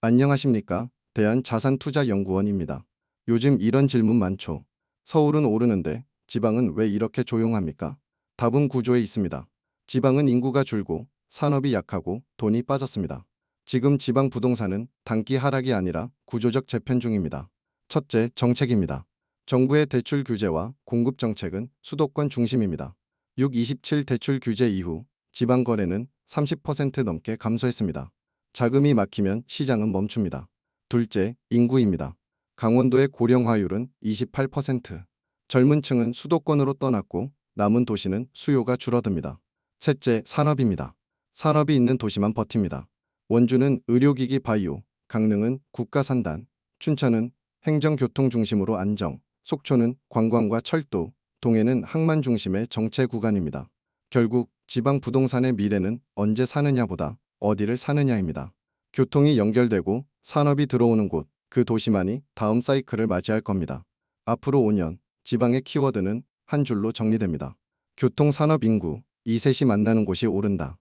안녕하십니까. 대한자산투자연구원입니다. 요즘 이런 질문 많죠. 서울은 오르는데 지방은 왜 이렇게 조용합니까? 답은 구조에 있습니다. 지방은 인구가 줄고 산업이 약하고 돈이 빠졌습니다. 지금 지방 부동산은 단기 하락이 아니라 구조적 재편 중입니다. 첫째, 정책입니다. 정부의 대출 규제와 공급 정책은 수도권 중심입니다. 6.27 대출 규제 이후 지방 거래는 30% 넘게 감소했습니다. 자금이 막히면 시장은 멈춥니다. 둘째, 인구입니다. 강원도의 고령화율은 28%. 젊은 층은 수도권으로 떠났고 남은 도시는 수요가 줄어듭니다. 셋째, 산업입니다. 산업이 있는 도시만 버팁니다. 원주는 의료기기 바이오, 강릉은 국가산단, 춘천은 행정교통 중심으로 안정, 속초는 관광과 철도, 동해는 항만 중심의 정체 구간입니다. 결국 지방 부동산의 미래는 언제 사느냐보다 어디를 사느냐입니다. 교통이 연결되고 산업이 들어오는 곳, 그 도시만이 다음 사이클을 맞이할 겁니다. 앞으로 5년, 지방의 키워드는 한 줄로 정리됩니다. 교통, 산업, 인구, 이 셋이 만나는 곳이 오른다.